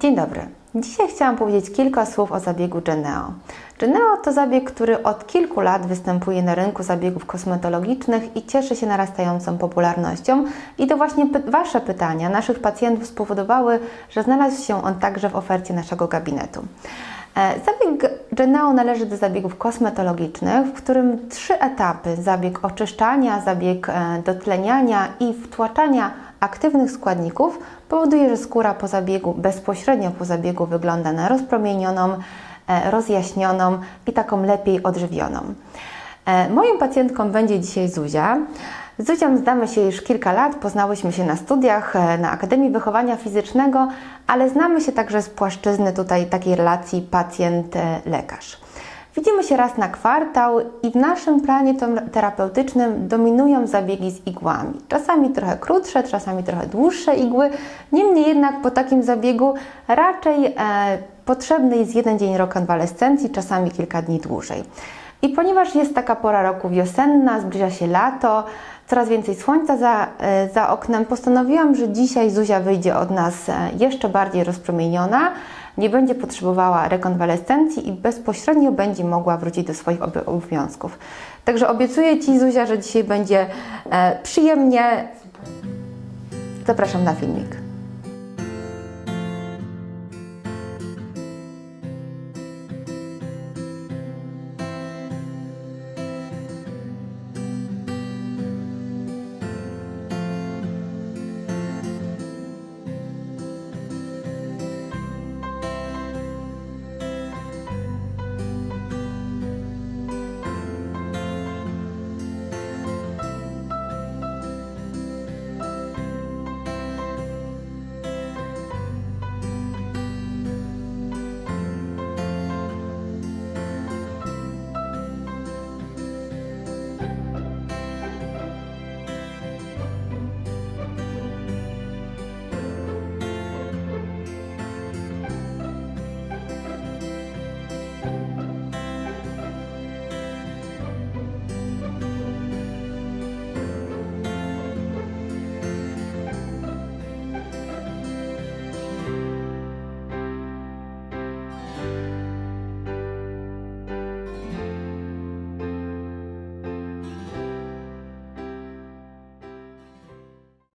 Dzień dobry. Dzisiaj chciałam powiedzieć kilka słów o zabiegu Geneo. Geneo to zabieg, który od kilku lat występuje na rynku zabiegów kosmetologicznych i cieszy się narastającą popularnością. I to właśnie py- Wasze pytania naszych pacjentów spowodowały, że znalazł się on także w ofercie naszego gabinetu. E, Zabieg Geneo należy do zabiegów kosmetologicznych, w którym trzy etapy: zabieg oczyszczania, zabieg e, dotleniania i wtłaczania aktywnych składników powoduje, że skóra po zabiegu, bezpośrednio po zabiegu wygląda na rozpromienioną, e, rozjaśnioną i taką lepiej odżywioną. E, Moją pacjentką będzie dzisiaj Zuzia. Z Zuzią znamy się już kilka lat, poznałyśmy się na studiach e, na Akademii Wychowania Fizycznego, ale znamy się także z płaszczyzny tutaj takiej relacji pacjent-lekarz. Widzimy się raz na kwartał i w naszym planie terapeutycznym dominują zabiegi z igłami. Czasami trochę krótsze, czasami trochę dłuższe igły. Niemniej jednak po takim zabiegu raczej e, potrzebny jest jeden dzień rekonwalescencji, czasami kilka dni dłużej. I ponieważ jest taka pora roku wiosenna, zbliża się lato, coraz więcej słońca za, e, za oknem, postanowiłam, że dzisiaj Zuzia wyjdzie od nas e, jeszcze bardziej rozpromieniona, nie będzie potrzebowała rekonwalescencji i bezpośrednio będzie mogła wrócić do swoich obo- obowiązków. Także obiecuję Ci, Zuzia, że dzisiaj będzie e, przyjemnie. Zapraszam na filmik.